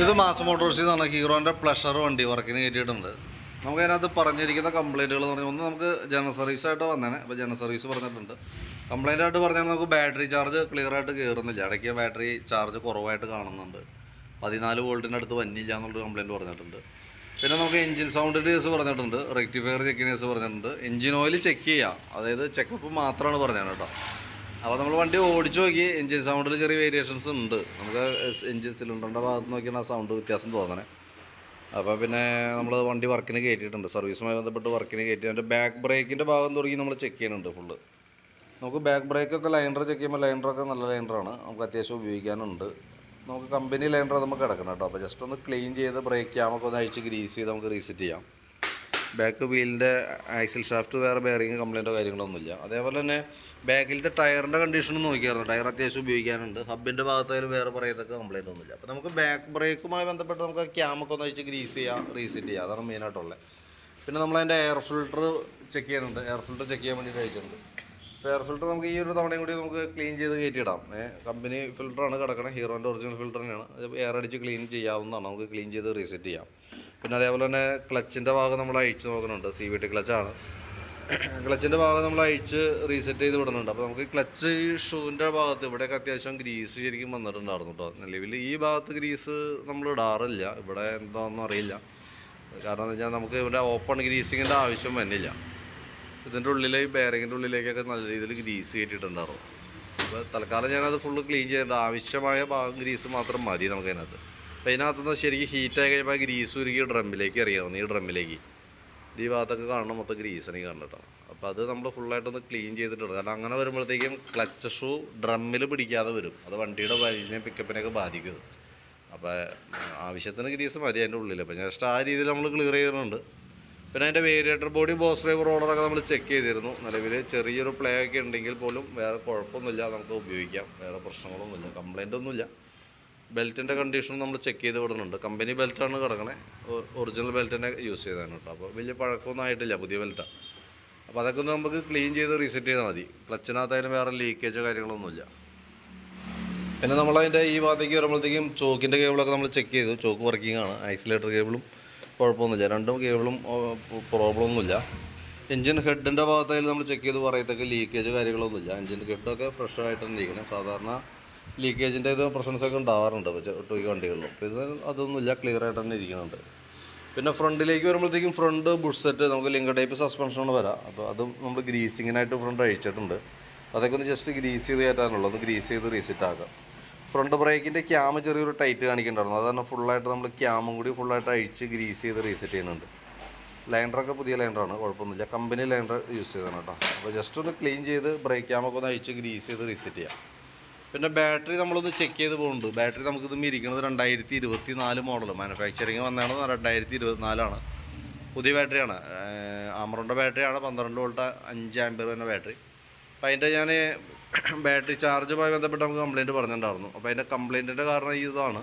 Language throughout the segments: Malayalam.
ഇത് മാസ് മോട്ടോഴ്സിൽ നിന്നാണ് ഹീറോന്റെ പ്ലഷർ വണ്ടി വർക്കിന് കയറ്റിയിട്ടുണ്ട് നമുക്ക് അതിനകത്ത് പറഞ്ഞിരിക്കുന്ന കംപ്ലൈന്റുകൾ എന്ന് പറഞ്ഞാൽ ഒന്ന് നമുക്ക് ജനറൽ സർവീസ് ആയിട്ട് വന്നേനെ. അപ്പോൾ ജനറൽ സർവീസ് പറഞ്ഞിട്ടുണ്ട്. കംപ്ലയിന്റ് ആയിട്ട് പറഞ്ഞാൽ നമുക്ക് ബാറ്ററി ചാർജ് ക്ലിയർ ആയിട്ട് കയറുന്നില്ല ഇടയ്ക്ക് ബാറ്ററി ചാർജ് കുറവായിട്ട് കാണുന്നുണ്ട്. പതിനാല് വോൾട്ടിന്റെ അടുത്ത് വന്നില്ല എന്നുള്ളൊരു കംപ്ലൈന്റ് പറഞ്ഞിട്ടുണ്ട്. പിന്നെ നമുക്ക് എഞ്ചിൻ സൗണ്ടിന്റെ കേസ് പറഞ്ഞിട്ടുണ്ട്. റെക്ടിഫയർ ചെക്കിന് കേസ് പറഞ്ഞിട്ടുണ്ട്. എഞ്ചിൻ ഓയിൽ ചെക്ക് ചെയ്യാം. അതായത് ചെക്കപ്പ് മാത്രമാണ് പറഞ്ഞത് കേട്ടോ. അപ്പോൾ നമ്മൾ വണ്ടി ഓടിച്ചു നോക്കി. എൻജിൻ സൗണ്ടിൽ ചെറിയ വേരിയേഷൻസ് ഉണ്ട്. നമുക്ക് എൻജിൻ സിലിണ്ടറിന്റെ ഭാഗത്ത് നോക്കിയാണ് ആ സൗണ്ട് വ്യത്യാസം തോന്നണേ. അപ്പോൾ പിന്നെ നമ്മൾ വണ്ടി വർക്കിന് കയറ്റിയിട്ടുണ്ട്. സർവീസുമായി ബന്ധപ്പെട്ട് വർക്കിന് കയറ്റി. അതിന്റെ ബാക്ക് ബ്രേക്കിന്റെ ഭാഗം തുടങ്ങി നമ്മൾ ചെക്ക് ചെയ്യുന്നുണ്ട് ഫുള്ള് നമുക്ക് ബാക്ക് ബ്രേക്കൊക്കെ ലൈൻഡർ ചെക്ക് ചെയ്യുമ്പോൾ ലൈൻഡറൊക്കെ നല്ല ലൈൻഡറാണ് നമുക്ക് അത്യാവശ്യം ഉപയോഗിക്കാനുണ്ട്. നമുക്ക് കമ്പനി ലൈൻഡർ നമുക്ക് കിടക്കണം കേട്ടോ. അപ്പോൾ ജസ്റ്റ് ഒന്ന് ക്ലീൻ ചെയ്ത് ബ്രേക്ക് ക്യാമൊക്കെ ഒന്ന് അഴിച്ച് ഗ്രീസ് ചെയ്ത് നമുക്ക് റീസെറ്റ് ചെയ്യാം. ബാക്ക് വീലിന്റെ ആക്സിൽ ഷാഫ്റ്റ് വേറെ ബെയറിങ് കംപ്ലൈന്റോ കാര്യങ്ങളൊന്നുമില്ല. അതേപോലെ തന്നെ ബാക്കിലത്തെ ടയറിന്റെ കണ്ടീഷനും നോക്കിയായിരുന്നു. ടയർ അത്യാവശ്യം ഉപയോഗിക്കാനുണ്ട്. ഹബിന്റെ ഭാഗത്തായാലും വേറെ പറയത്തക്ക കംപ്ലൈന്റ് ഒന്നുമില്ല. അപ്പോൾ നമുക്ക് ബാക്ക് ബ്രേക്കുമായി ബന്ധപ്പെട്ട് നമുക്ക് ക്യാമൊക്കെ ഒന്ന് അഴിച്ച് ഗ്രീസ് ചെയ്യാം റീസെറ്റ് ചെയ്യാം. അതാണ് മെയിനായിട്ടുള്ളത് പിന്നെ നമ്മൾ നമ്മളതിന്റെ എയർ ഫിൽട്ടർ ചെക്ക് ചെയ്യുന്നുണ്ട്. എയർ ഫിൽട്ടർ ചെക്ക് ചെയ്യാൻ വേണ്ടിയിട്ട് അയച്ചിട്ടുണ്ട്. എയർ ഫിൽട്ടർ നമുക്ക് ഈ ഒരു തവണയും കൂടി നമുക്ക് ക്ലീൻ ചെയ്ത് കയറ്റിയിടാം. കമ്പനി ഫിൽറ്ററാണ് കിടക്കണം. ഹീറോന്റെ ഒറിജിനൽ ഫിൽറ്റർ തന്നെയാണ്. അത് എയർ അടിച്ച് ക്ലീൻ ചെയ്യാവുന്നതാണ്. നമുക്ക് ക്ലീൻ ചെയ്ത് റീസെറ്റ് ചെയ്യാം. പിന്നെ അതേപോലെ തന്നെ ക്ലച്ചിന്റെ ഭാഗം നമ്മൾ അഴിച്ച് നോക്കുന്നുണ്ട്. സി വി ടി ക്ലച്ചാണ്. ക്ലച്ചിന്റെ ഭാഗം നമ്മൾ അഴിച്ച് റീസെറ്റ് ചെയ്ത് വിടുന്നുണ്ട്. അപ്പോൾ നമുക്ക് ക്ലച്ച് ഷൂവിന്റെ ഭാഗത്ത് ഇവിടെയൊക്കെ അത്യാവശ്യം ഗ്രീസ് ശരിക്കും വന്നിട്ടുണ്ടായിരുന്നു കേട്ടോ നിലവിൽ ഈ ഭാഗത്ത് ഗ്രീസ് നമ്മൾ ഇടാറില്ല. ഇവിടെ എന്താണെന്നും അറിയില്ല. കാരണം എന്ന് വെച്ചാൽ നമുക്ക് ഇവിടെ ഓപ്പൺ ഗ്രീസിങ്ങിന്റെ ആവശ്യം വന്നില്ല. ഇതിന്റെ ഉള്ളിലെ ഈ ഉള്ളിലേക്കൊക്കെ നല്ല രീതിയിൽ ഗ്രീസ് കയറ്റിയിട്ടുണ്ടായിരുന്നു അപ്പോൾ തൽക്കാലം ഞാനത് ഫുള്ള് ക്ലീൻ ചെയ്യേണ്ട ആവശ്യമായ ഭാഗം ഗ്രീസ് മാത്രം മതി നമുക്ക് അതിനകത്ത്. അപ്പോൾ ഇതിനകത്തുനിന്ന് ശരിക്കും ഹീറ്റായി കഴിയുമ്പോൾ ഗ്രീസ് ഉരുക്കി ഡ്രമ്മിലേക്ക് എറിയാവുന്നു ഈ ഡ്രമ്മിലേക്ക് ഈ ഭാഗത്തൊക്കെ കാണണം മൊത്തം ഗ്രീസാണ് ഈ കാണട്ടോ അപ്പോൾ അത് നമ്മൾ ഫുള്ളായിട്ടൊന്ന് ക്ലീൻ ചെയ്തിട്ടുണ്ട്. കാരണം അങ്ങനെ വരുമ്പോഴത്തേക്കും ക്ലച്ച് ഷൂ ഡ്രമ്മിൽ പിടിക്കാതെ വരും. അത് വണ്ടിയുടെ വലിനെ പിക്കപ്പിനെയൊക്കെ ബാധിക്കും. അപ്പോൾ ആവശ്യത്തിന് ഗ്രീസ് മതി അതിന്റെ ഉള്ളിൽ അപ്പോൾ ജസ്റ്റ് ആ രീതിയിൽ നമ്മൾ ക്ലിയർ ചെയ്യുന്നുണ്ട് പിന്നെ അതിന്റെ വേരിയേറ്റർ ബോഡി ബോസ് ഡ്രൈവർ ഓർഡറൊക്കെ നമ്മൾ ചെക്ക് ചെയ്തിരുന്നു. നിലവിൽ ചെറിയൊരു പ്ലേ ഒക്കെ ഉണ്ടെങ്കിൽ പോലും വേറെ കുഴപ്പമൊന്നുമില്ല. നമുക്ക് ഉപയോഗിക്കാം. വേറെ പ്രശ്നങ്ങളൊന്നുമില്ല. കംപ്ലൈന്റ് ഒന്നുമില്ല. ബെൽറ്റിന്റെ കണ്ടീഷൻ നമ്മൾ ചെക്ക് ചെയ്ത് വിടുന്നുണ്ട്. കമ്പനി ബെൽറ്റാണ് കിടക്കണേ. ഒറിജിനൽ ബെൽറ്റ് തന്നെ യൂസ് ചെയ്താണ് കേട്ടോ അപ്പോൾ വലിയ പഴക്കമൊന്നും ആയിട്ടില്ല പുതിയ ബെൽറ്റാണ് അപ്പോൾ അതൊക്കെ ഒന്ന് നമുക്ക് ക്ലീൻ ചെയ്ത് റീസെറ്റ് ചെയ്താൽ മതി. ക്ലച്ചിനകത്തായാലും വേറെ ലീക്കേജോ കാര്യങ്ങളൊന്നുമില്ല പിന്നെ നമ്മളതിന്റെ ഈ ഭാഗത്തേക്ക് വരുമ്പോഴത്തേക്കും ചോക്കിന്റെ കേബിളൊക്കെ നമ്മൾ ചെക്ക് ചെയ്തു. ചോക്ക് വർക്കിംഗ് ആണ്. ഐസൊലേറ്റർ കേബിളും കുഴപ്പമൊന്നുമില്ല. രണ്ടും കേബിളും പ്രോബ്ലം ഒന്നുമില്ല. എഞ്ചിൻ ഹെഡിന്റെ ഭാഗത്തായാലും നമ്മൾ ചെക്ക് ചെയ്ത് പറയത്തൊക്കെ ലീക്കേജ് കാര്യങ്ങളൊന്നുമില്ല. എഞ്ചിൻ ഹെഡൊക്കെ ഫ്രഷ് ആയിട്ട് തന്നെ ഇരിക്കുന്നത് സാധാരണ ലീക്കേജിന്റെ ഒരു പ്രസൻസ് ഒക്കെ ഉണ്ടാവാറുണ്ട് ടൂ വണ്ടികളിലും. അപ്പോൾ ഇത് അതൊന്നുമില്ല ക്ലിയർ ആയിട്ട് തന്നെ ഇരിക്കുന്നുണ്ട്. പിന്നെ ഫ്രണ്ടിലേക്ക് വരുമ്പോഴത്തേക്കും ഫ്രണ്ട് ബുഷ് സെറ്റ് നമുക്ക് ലിങ്ക് ടൈപ്പ് സസ്പെൻഷനാണ് വരാം. അപ്പോൾ അത് നമ്മൾ ഗ്രീസിങ്ങിനായിട്ട് ഫ്രണ്ട് അഴിച്ചിട്ടുണ്ട്. അതൊക്കെ ഒന്ന് ജസ്റ്റ് ഗ്രീസ് ചെയ്ത് കയറ്റാനുള്ളൂ. ഒന്ന് ഗ്രീസ് ചെയ്ത് റീസെറ്റ് ആക്കാം. ഫ്രണ്ട് ബ്രേക്കിന്റെ ക്യാമ് ചെറിയൊരു ടൈറ്റ് കാണിക്കുന്നുണ്ടായിരുന്നു അത് ഫുള്ളായിട്ട് നമ്മൾ ക്യാമും കൂടി ഫുള്ളായിട്ട് അഴിച്ച് ഗ്രീസ് ചെയ്ത് റീസെറ്റ് ചെയ്യുന്നുണ്ട്. ലൈൻഡറൊക്കെ പുതിയ ലൈൻഡറാണ് കുഴപ്പമൊന്നുമില്ല. കമ്പനി ലൈൻഡർ യൂസ് ചെയ്താണ് കേട്ടോ. അപ്പോൾ ജസ്റ്റ് ഒന്ന് ക്ലീൻ ചെയ്ത് ബ്രേക്ക് ക്യാമൊക്കെ ഒന്ന് അഴിച്ച് ഗ്രീസ് ചെയ്ത് റീസെറ്റ് ചെയ്യാം. പിന്നെ ബാറ്ററി നമ്മളൊന്ന് ചെക്ക് ചെയ്ത് പോകുന്നുണ്ട് ബാറ്ററി നമുക്കിത് ഇരിക്കുന്നത് രണ്ടായിരത്തി ഇരുപത്തി നാല് മോഡൽ മാനുഫാക്ചറിങ് വന്നതാണ് രണ്ടായിരത്തി ഇരുപത്തിനാലാണ് പുതിയ ബാറ്ററിയാണ് ആമറോന്റെ ബാറ്ററിയാണ് പന്ത്രണ്ട് വോൾട്ട് അഞ്ച് ആംബിയർ തന്നെ ബാറ്ററി അപ്പോൾ അതിന്റെ ഞാൻ ബാറ്ററി ചാർജുമായി ബന്ധപ്പെട്ട് നമുക്ക് കംപ്ലയിന്റ് പറഞ്ഞിട്ടുണ്ടായിരുന്നു. അപ്പോൾ അതിന്റെ കംപ്ലയിന്റിന്റെ കാരണം ഇതാണ്.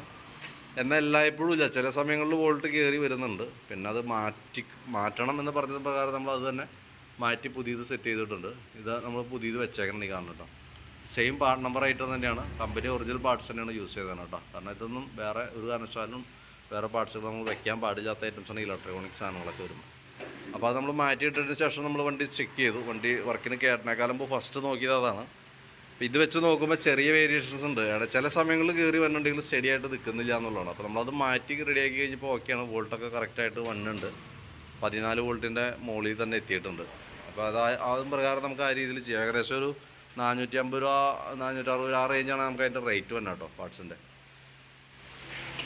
എന്നാൽ എല്ലായ്പ്പോഴും ഇല്ല. ചില സമയങ്ങളിൽ വോൾട്ട് കയറി വരുന്നുണ്ട്. പിന്നെ അത് മാറ്റി മാറ്റണം എന്ന് പറഞ്ഞ പ്രകാരം നമ്മൾ അത് തന്നെ മാറ്റി പുതിയത് സെറ്റ് ചെയ്തിട്ടുണ്ട്. ഇത് നമ്മൾ പുതിയത് വെച്ചേക്കണം ഈ കാണുന്നുണ്ടോ? സെയിം പാർട്ട് നമ്പർ ഐറ്റം തന്നെയാണ്. കമ്പനി ഒറിജിനൽ പാർട്സ് തന്നെയാണ് യൂസ് ചെയ്തത് കേട്ടോ. കാരണം ഇതൊന്നും വേറെ ഒരു കാരണവശാലും വേറെ പാർട്സുകൾ നമ്മൾ വെക്കാൻ പാടില്ലാത്ത ഐറ്റംസാണ് ഇലക്ട്രോണിക് സാധനങ്ങളൊക്കെ വരുന്നത്. അപ്പോൾ അത് നമ്മൾ മാറ്റിയിട്ടതിന് ശേഷം നമ്മൾ വണ്ടി ചെക്ക് ചെയ്തു. വണ്ടി വർക്കിന് കയറിനേക്കാളും മുമ്പ് ഫസ്റ്റ് നോക്കിയത് അതാണ്. ഇത് വെച്ച് നോക്കുമ്പോൾ ചെറിയ വേരിയേഷൻസ് ഉണ്ട്. ചില സമയങ്ങളിൽ കയറി വന്നിട്ടുണ്ടെങ്കിൽ സ്റ്റഡി ആയിട്ട് നിൽക്കുന്നില്ല എന്നുള്ളതാണ്. അപ്പോൾ നമ്മളത് മാറ്റി റെഡിയാക്കി കഴിഞ്ഞപ്പോൾ ഓക്കെയാണ് വോൾട്ടൊക്കെ കറക്റ്റായിട്ട് വണ്ണുണ്ട് പതിനാല് വോൾട്ടിന്റെ മുകളിൽ തന്നെ എത്തിയിട്ടുണ്ട്. അപ്പോൾ അത് അതും പ്രകാരം നമുക്ക് ആ രീതിയിൽ ചെയ്യാം. ഏകദേശം ഒരു നാനൂറ്റി അമ്പത് രൂപ നാനൂറ്റി അറുപത് രൂപ ആ റേഞ്ചാണ് നമുക്ക് അതിന്റെ റേറ്റ് വന്നത് കേട്ടോ പാർട്സിന്റെ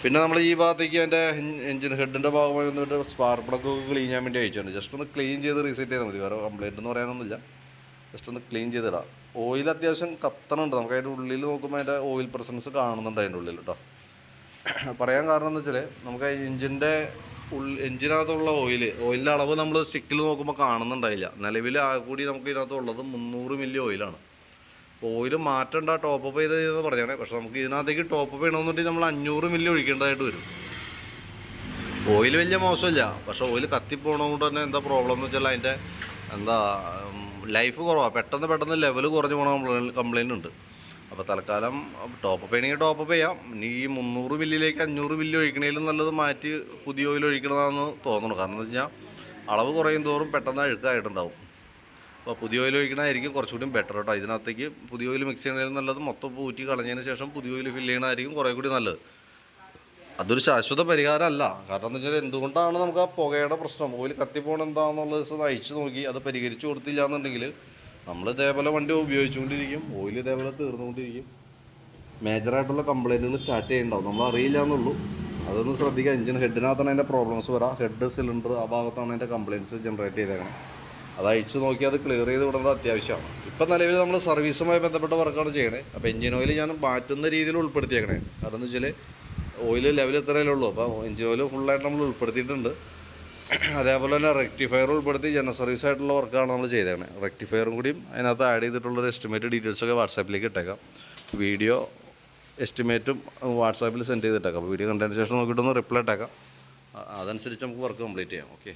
പിന്നെ നമ്മൾ ഈ ഭാഗത്തേക്ക് അതിന്റെ എഞ്ചിൻ ഹെഡിന്റെ ഭാഗമായി വന്നിട്ട് സ്പാർക്ക് പ്ലഗ് ഒക്കെ ക്ലീൻ ചെയ്യാൻ വേണ്ടി അയച്ചിട്ടുണ്ട് ജസ്റ്റ് ഒന്ന് ക്ലീൻ ചെയ്ത് റീസെറ്റ് ചെയ്താൽ മതി വേറെ കംപ്ലൈന്റ് എന്ന് പറയാനൊന്നുമില്ല. ജസ്റ്റ് ഒന്ന് ക്ലീൻ ചെയ്തിടാം. ഓയിൽ അത്യാവശ്യം കത്തണുണ്ട്. നമുക്ക് അതിന്റെ ഉള്ളിൽ നോക്കുമ്പോൾ അതിന്റെ ഓയിൽ പ്രസൻസ് കാണുന്നുണ്ട് അതിന്റെ ഉള്ളിൽ കേട്ടോ. പറയാൻ കാരണം എന്ന് വെച്ചാൽ നമുക്ക് എഞ്ചിന്റെ ഉള്ളിൽ എഞ്ചിനകത്തുള്ള ഓയിൽ ഓയിലിന്റെ അളവ് നമ്മൾ സ്റ്റിക്കിൽ നോക്കുമ്പോൾ കാണുന്നുണ്ടായില്ല. നിലവിൽ ആ കൂടി നമുക്ക് ഇതിനകത്തുള്ളത് മുന്നൂറ് മില്ലി ഓയിലാണ് ഓയിൽ മാറ്റണ്ട ടോപ്പ് അപ്പ് ചെയ്ത് എന്ന് പറഞ്ഞാണ്. പക്ഷെ നമുക്ക് ഇതിനകത്തേക്ക് ടോപ്പ് അപ്പ് ചെയ്യണമെന്നുണ്ടെങ്കിൽ നമ്മൾ അഞ്ഞൂറ് മില്ലി ഒഴിക്കേണ്ടതായിട്ട് വരും. ഓയിൽ വലിയ മോശമില്ല. പക്ഷെ ഓയിൽ കത്തിപ്പോണതുകൊണ്ട് തന്നെ എന്താ പ്രോബ്ലം എന്ന് വെച്ചാൽ അതിന്റെ എന്താ ലൈഫ് കുറവാണ് പെട്ടെന്ന് പെട്ടെന്ന് ലെവൽ കുറഞ്ഞു പോണ കംപ്ലയിന്റ് ഉണ്ട്. അപ്പോൾ തൽക്കാലം ടോപ്പ് അപ്പ് ചെയ്യണമെങ്കിൽ ടോപ്പ് അപ്പ് ചെയ്യാം. ഇനി ഈ മുന്നൂറ് മില്ലിയിലേക്ക് അഞ്ഞൂറ് മില്ലി ഒഴിക്കണേലും നല്ലത് മാറ്റി പുതിയ ഓയിൽ ഒഴിക്കണതാണെന്ന് തോന്നുന്നു കാരണം എന്ന് വെച്ചാൽ അളവ് കുറയും തോറും പെട്ടെന്ന് അഴുക്കായിട്ടുണ്ടാവും. അപ്പോൾ പുതിയ ഓയിൽ ഒഴിക്കണമായിരിക്കും കുറച്ചുകൂടി ബെറ്റർ കേട്ടോ. ഇതിനകത്തേക്ക് പുതിയ ഓയിൽ മിക്സ് ചെയ്യണതിൽ നല്ലത് മൊത്തം ഊറ്റി കളഞ്ഞതിന് ശേഷം പുതിയ ഓയിൽ ഫില്ല് ചെയ്യണമായിരിക്കും കുറേ കൂടി നല്ലത്. അതൊരു ശാശ്വത പരിഹാരമല്ല. കാരണം എന്താ വെച്ചാൽ എന്തുകൊണ്ടാണ് നമുക്ക് ആ പുകയുടെ പ്രശ്നം? ഓയിൽ എന്താണെന്നുള്ളത് ദിവസം അഴിച്ചു നോക്കി അത് പരിഹരിച്ചു കൊടുത്തില്ല എന്നുണ്ടെങ്കിൽ നമ്മൾ ഇതേപോലെ വണ്ടി ഉപയോഗിച്ചുകൊണ്ടിരിക്കും ഓയിൽ ഇതേപോലെ തീർന്നുകൊണ്ടിരിക്കും. മേജറായിട്ടുള്ള കംപ്ലൈന്റുകൾ സ്റ്റാർട്ട് ചെയ്യുന്നുണ്ടാവും നമ്മൾ അറിയില്ല എന്നുള്ളൂ അതൊന്ന് ശ്രദ്ധിക്കുക. എഞ്ചിൻ ഹെഡിനകത്താണ് അതിന്റെ പ്രോബ്ലംസ് വരാം. ഹെഡ് സിലിണ്ടർ ആ ഭാഗത്താണ് അതിന്റെ കംപ്ലയിന്റ്സ് ജനറേറ്റ് ചെയ്തേക്കണം. അത് അഴിച്ചു നോക്കി അത് ക്ലിയർ ചെയ്ത് വിടേണ്ടത് അത്യാവശ്യമാണ്. ഇപ്പം നിലവിൽ നമ്മൾ സർവീസുമായി ബന്ധപ്പെട്ട വർക്കാണ് ചെയ്യണേ. അപ്പോൾ എഞ്ചിൻ ഓയിൽ ഞാൻ മാറ്റുന്ന രീതിയിൽ ഉൾപ്പെടുത്തിയേക്കണേ. കാരണം എന്ന് വെച്ചാൽ ഓയിൽ ലെവൽ ഇത്രയല്ലേ ഉള്ളൂ. അപ്പോൾ എഞ്ചിൻ ഓയിൽ ഫുള്ളായിട്ട് നമ്മൾ ഉൾപ്പെടുത്തിയിട്ടുണ്ട്. അതേപോലെ തന്നെ റെക്ടിഫയർ ഉൾപ്പെടുത്തി ജനറൽ സർവീസ് ആയിട്ടുള്ള വർക്കാണ് നമ്മൾ ചെയ്തേക്കണേ. റെക്ടിഫയറും കൂടിയും അതിനകത്ത് ആഡ് ചെയ്തിട്ടുള്ളൊരു എസ്റ്റിമേറ്റ് ഡീറ്റെയിൽസൊക്കെ വാട്സാപ്പിലേക്ക് ഇട്ടേക്കാം. വീഡിയോ എസ്റ്റിമേറ്റും വാട്സാപ്പിൽ സെൻഡ് ചെയ്തിട്ടേക്കാം. അപ്പോൾ വീഡിയോ കണ്ടതിന് ശേഷം നോക്കിയിട്ടൊന്ന് റിപ്ലൈ ഇട്ടേക്കാം. അതനുസരിച്ച് നമുക്ക് വർക്ക് കംപ്ലീറ്റ് ചെയ്യാം. ഓക്കെ